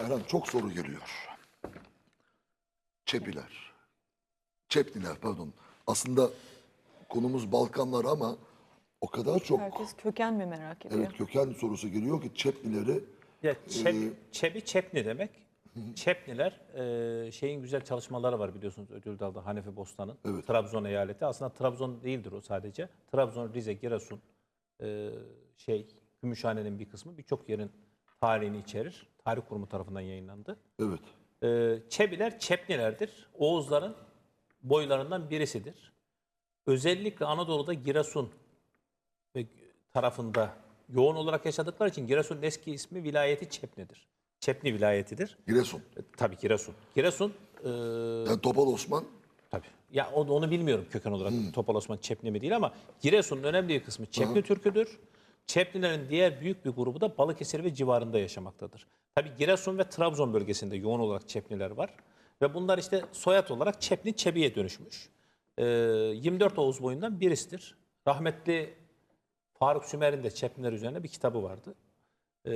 Erhan çok soru geliyor. Çepiler. Çepliler pardon. Aslında konumuz Balkanlar ama o kadar çok Herkes köken mi merak ediyor? evet köken sorusu geliyor ki Çeplileri Ya çep, Ee, çebi çepni demek. Çepniler e, şeyin güzel çalışmaları var biliyorsunuz ödül dalda Hanefi Bostan'ın. Evet. Trabzon eyaleti. Aslında Trabzon değildir o sadece. Trabzon, Rize, Giresun, e, şey Gümüşhane'nin bir kısmı birçok yerin tarihini içerir. Tarih Kurumu tarafından yayınlandı. evet E, Çebiler Çepnilerdir. Oğuzların boylarından birisidir. Özellikle Anadolu'da Giresun ve tarafında yoğun olarak yaşadıkları için Giresun'un eski ismi vilayeti Çepni'dir. Çepni vilayetidir. Giresun. E, tabii Giresun. Giresun e, Yani Topal Osman tabii. Ya onu, onu bilmiyorum köken olarak. Topal Osman Çepni mi değil ama Giresun'un önemli bir kısmı Çepni Türküdür. Çeplilerin diğer büyük bir grubu da Balıkesir ve civarında yaşamaktadır. Tabii Giresun ve Trabzon bölgesinde yoğun olarak Çepliler var. Ve bunlar işte soyad olarak Çepni Çebi'ye dönüşmüş. E, 24 Oğuz boyundan birisidir. Rahmetli Faruk Sümer'in de Çepliler üzerine bir kitabı vardı. Ee,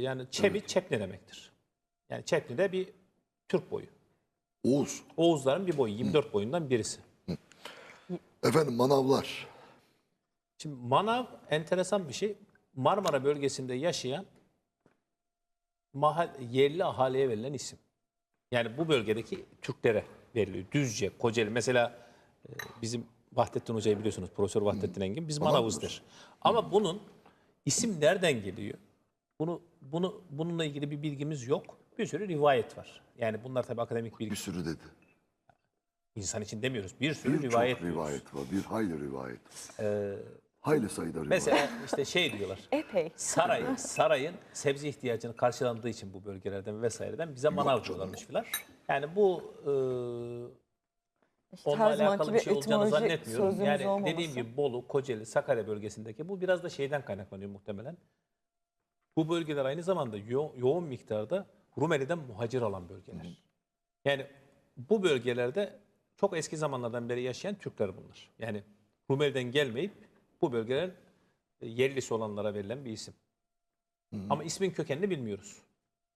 yani Çebi Çepni demektir. Yani Çepni de bir Türk boyu. Oğuz. Oğuzların bir boyu, 24 boyundan birisi. Efendim manavlar. Şimdi Manav enteresan bir şey. Marmara bölgesinde yaşayan mahal, yerli ahaliye verilen isim. Yani bu bölgedeki Türklere veriliyor. Düzce, Kocaeli. Mesela e, bizim Vahdettin Hoca'yı biliyorsunuz. Profesör Vahdettin Engin. Biz Manavız'dır. Ama bunun isim nereden geliyor? Bunu bunu bununla ilgili bir bilgimiz yok. Bir sürü rivayet var. Yani bunlar tabii akademik bilgi. Bir sürü dedi. İnsan için demiyoruz. Bir sürü Birçok rivayet. rivayet, diyoruz. var. Bir hayli rivayet. Hayli sayıda rivayet. Mesela işte şey diyorlar. Epey. Saray, sarayın sebze ihtiyacını karşılandığı için bu bölgelerden vesaireden bize manav diyorlarmış filan. Yani bu e, İşte onunla her zamanki alakalı bir bir şey olacağını etimoloji zannetmiyorum. sözümüz Yani olmaması. dediğim gibi Bolu, Kocaeli, Sakarya bölgesindeki bu biraz da şeyden kaynaklanıyor muhtemelen. Bu bölgeler aynı zamanda yo- yoğun miktarda Rumeli'den muhacir alan bölgeler. Yani bu bölgelerde çok eski zamanlardan beri yaşayan Türkler bunlar. Yani Rumeli'den gelmeyip bu bölgelerin e, yerlisi olanlara verilen bir isim. Ama ismin kökenini bilmiyoruz.